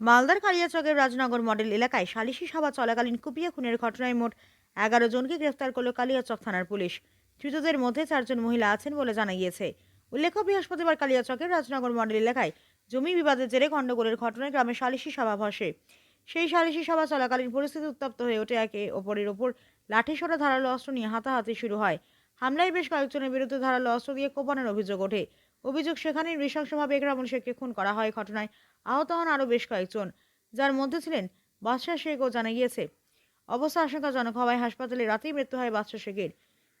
মালদার কালিয়াচকের রাজনগর মডেল এলাকায় সালিশি সভা চলাকালীন কুপিয়া খুনের ঘটনায় মোট এগারো জনকে গ্রেফতার করল কালিয়াচক থানার পুলিশ। ধৃতদের মধ্যে চারজন মহিলা আছেন বলে জানা গিয়েছে। উল্লেখ্য, বৃহস্পতিবার কালিয়াচকের রাজনগর মডেল এলাকায় জমি বিবাদের জেরে গণ্ডগোলের ঘটনায় গ্রামে সালিশি সভা বসে। সেই সালিশি সভা চলাকালীন পরিস্থিতি উত্তপ্ত হয়ে ওঠে একে অপরের ওপর লাঠিসোঁটা, ধারালো অস্ত্র নিয়ে হাতাহাতি শুরু হয়। হামলায় বেশ কয়েকজনের বিরুদ্ধে ধারালো অস্ত্র দিয়ে কোপানোর অভিযোগ ওঠে। অভিযোগ সেখানেই নৃশংসভাবে একরামন শেখকে খুন করা হয়। ঘটনায় আহত হন আরও বেশ কয়েকজন যার মধ্যে ছিলেন বাদশাহ শেখও জানা গিয়েছে। অবস্থা আশঙ্কাজনক হওয়ায় হাসপাতালে রাতেই মৃত্যু হয় বাদশাহ শেখের।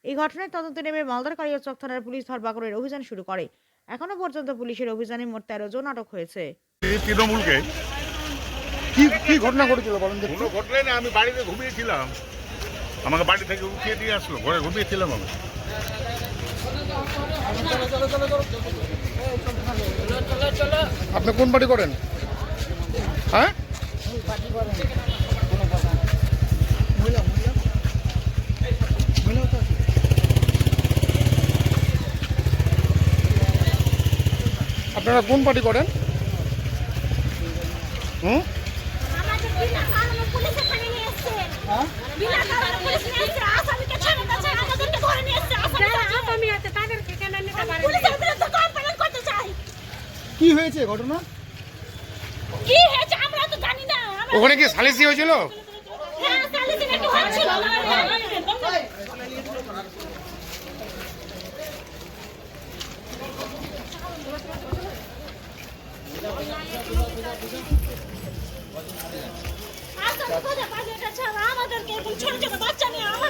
এই ঘটনায় তদন্তে নেমে মালদার কালিয়াচক থানার পুলিশ ধরপাকড়ের অভিযান শুরু করে। এখনও পর্যন্ত পুলিশের অভিযানে মোট তেরো জন আটক হয়েছে। তৃণমূলকে? কি কি ঘটনা ঘটেছিল বলেন কোনো ঘটনাই না আমি বাড়িতে ঘুমিয়েছিলাম। আমাকে বাড়ি থেকে উঠিয়ে দিয়ে আসলো, ঘরে ঘুমিয়েছিলাম আমি। আপনি কোন পার্টি করেন? হ্যাঁ? আপনারা কোন পার্টি করেন? হুম? কি হয়েছে ঘটনা কি হয়েছে আমরা তো জানি না। ওখানে কি সালিসি হয়েছিল হ্যাঁ, সালিসি নাকি হয়েছিল। গেছে? আমাদেরকে ছোট ছোট বাচ্চা নিয়ে পুলিশ।